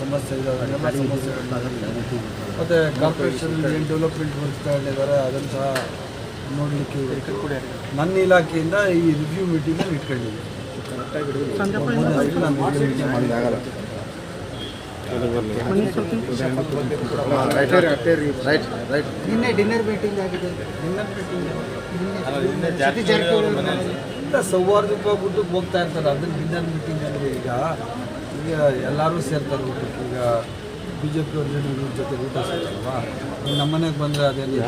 ಸಮಸ್ಯೆ ಇದೆ ಅದನ್ನೆಲ್ಲ ಸಮಸ್ಯೆಗಳನ್ನ ಮತ್ತು ಕಾರ್ಪೊರೇಷನ್ ಏನು ಡೆವಲಪ್ಮೆಂಟ್ ಮಾಡ್ತಾ ಇದ್ದಾರೆ ಅದನ್ನು ಸಹ ನೋಡಲಿಕ್ಕೆ ನನ್ನ ಇಲಾಖೆಯಿಂದ ಈ ರಿವ್ಯೂ ಮೀಟಿಂಗಲ್ಲಿ ಇಟ್ಕೊಂಡಿದ್ದೀನಿ. ನಿನ್ನೆ ಡಿನ್ನರ್ ಮೀಟಿಂಗ್ ಆಗಿದೆ. ಡಿನ್ನರ್ ಮೀಟಿಂಗ್ ಇಲ್ಲ ಸೌಹಾರ್ದಕ್ಕೆ ಹೋಗ್ಬಿಟ್ಟು ಹೋಗ್ತಾ ಇರ್ತಾರೆ. ಅದನ್ನ ಡಿನ್ನರ್ ಮೀಟಿಂಗ್ ಅಂದರೆ ಈಗ ಈಗ ಎಲ್ಲರೂ ಸೇರ್ತಾರೆ ಊಟಕ್ಕೆ. ಈಗ ಬಿ ಜೆ ಪಿ ಅವ್ರ ಜೊತೆ ಇವ್ರ ಜೊತೆ ಊಟ ಸೇರ್ತಾರಲ್ವಾ? ಈಗ ನಮ್ಮ ಮನೆಗೆ ಬಂದರೆ ಅದೇನಿಲ್ಲ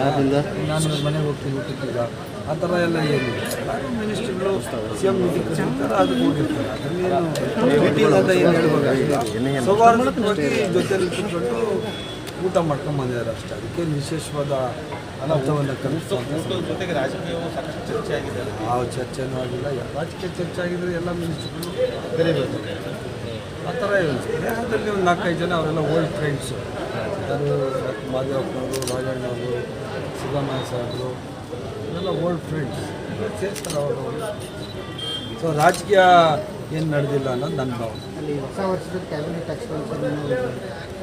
ನಾನು ಮನೆಗೆ ಹೋಗ್ತೀನಿ ಊಟಕ್ಕೆ ಈಗ. ಆ ಥರ ಎಲ್ಲ ಏನಿಲ್ಲ ಮಿನಿಸ್ಟ್ರಿಗಳು ಸಿ ಎಂ ಮೀಟಿಂಗ್ ಅದಕ್ಕೆ ಹೋಗಿರ್ತಾರೆ ಅದನ್ನೇನು ಮೀಟಿಂಗ್ ಅಂತ ಏನು ಸೌಹಾರ್ದವಾಗಿ ಜೊತೆಲಿ ಕೂತ್ಕೊಂಡು ಊಟ ಮಾಡ್ಕೊಂಡು ಬಂದಿದ್ದಾರೆ ಅಷ್ಟೇ. ಅದಕ್ಕೆ ವಿಶೇಷವಾದ ಅನರ್ಥವನ್ನು ಕಲಿಸ್ತಾರೆ ಜೊತೆಗೆ ರಾಜಕೀಯವೂ ಸಾಕಷ್ಟು ಚರ್ಚೆ ಆಗಿದೆ ಯಾವ ಚರ್ಚೆನೂ ಆಗಿಲ್ಲ. ಯಾ- ರಾಜಕೀಯ ಚರ್ಚೆ ಆಗಿದ್ರೆ ಎಲ್ಲ ಮಿನಿಸ್ಟ್ರುಗಳು ಕರಿಬೇಕು ಆ ಥರ ದೇಹದಲ್ಲಿ ಒಂದು ನಾಲ್ಕೈದು ಜನ ಅವರೆಲ್ಲ ಓಲ್ಡ್ ಫ್ರೆಂಡ್ಸು ಯಾರು ಮಾದೇವಪ್ಪನವರು ರಾಜಣ್ಣವರು ಸಿದ್ದರಾಮಯ್ಯ ಸಾಹೇಬರು ಇವೆಲ್ಲ ಓಲ್ಡ್ ಫ್ರೆಂಡ್ಸ್ ಸೇರ್ತಾರೆ ಅವರು ಸೊ ರಾಜಕೀಯ ಏನು ನಡೆದಿಲ್ಲ ಅನ್ನೋದು ನನ್ನ ಭಾವನೆ. ಹೊಸ ವರ್ಷದ ಕ್ಯಾಬಿನೆಟ್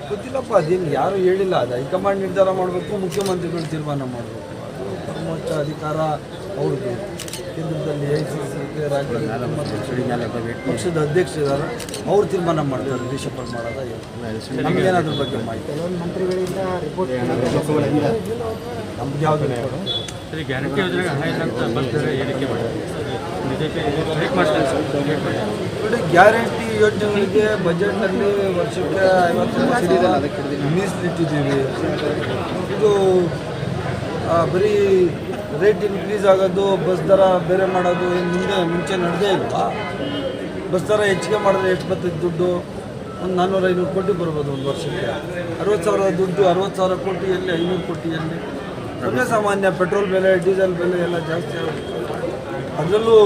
ಗೊತ್ತಿಲ್ಲಪ್ಪ ಅದೇನು ಯಾರು ಹೇಳಿಲ್ಲ. ಅದು ಹೈಕಮಾಂಡ್ ನಿರ್ಧಾರ ಮಾಡಬೇಕು ಮುಖ್ಯಮಂತ್ರಿಗಳು ತೀರ್ಮಾನ ಮಾಡಬೇಕು. ಅದು ಪರಮೋಚ್ಚ ಅಧಿಕಾರ ಅವ್ರದ್ದು. ಕೇಂದ್ರದಲ್ಲಿ ಎ ಸಿ ಸಿ ಪಕ್ಷದ ಅಧ್ಯಕ್ಷರಿದ್ದಾರೆ ಅವ್ರು ತೀರ್ಮಾನ ಮಾಡ್ತಾರೆ ರಿಷಪಲ್ ಮಾಡೋದ ನಮಗೇನು ಬಗ್ಗೆ ಮಾಹಿತಿ? ನಮ್ಗೆ ಯಾವುದು ಗ್ಯಾರಂಟಿ ಯೋಜನೆಗಳಿಗೆ ಬಜೆಟ್ನಲ್ಲಿ ವರ್ಷಕ್ಕೆ ಐವತ್ತು ಮೀಸಲಿಟ್ಟಿದ್ದೀವಿ. ಇದು ಬರೀ ರೇಟ್ ಇನ್ಕ್ರೀಸ್ ಆಗೋದು ಬಸ್ ದರ ಬೇರೆ ಮಾಡೋದು ಹಿಂದೆ ಮುಂದೆ ಮುಂಚೆ ನಡೆದೇ ಇಲ್ವಾ? ಬಸ್ ದರ ಹೆಚ್ಚಿಗೆ ಮಾಡಿದ್ರೆ ಎಷ್ಟು ಬರ್ತದೆ ದುಡ್ಡು? ಒಂದು ನಾನ್ನೂರು ಐನೂರು ಕೋಟಿ ಬರ್ಬೋದು ಒಂದು ವರ್ಷಕ್ಕೆ. ಅರವತ್ತು ಸಾವಿರ ದುಡ್ಡು ಅರವತ್ತು ಸಾವಿರ ಕೋಟಿಯಲ್ಲಿ ಐನೂರು ಕೋಟಿಯಲ್ಲಿ ಎಲ್ಲಿ? ಸಾಮಾನ್ಯ ಪೆಟ್ರೋಲ್ ಬೆಲೆ ಡೀಸೆಲ್ ಬೆಲೆ ಎಲ್ಲ ಜಾಸ್ತಿ ಆಗುತ್ತೆ. ಅದರಲ್ಲೂ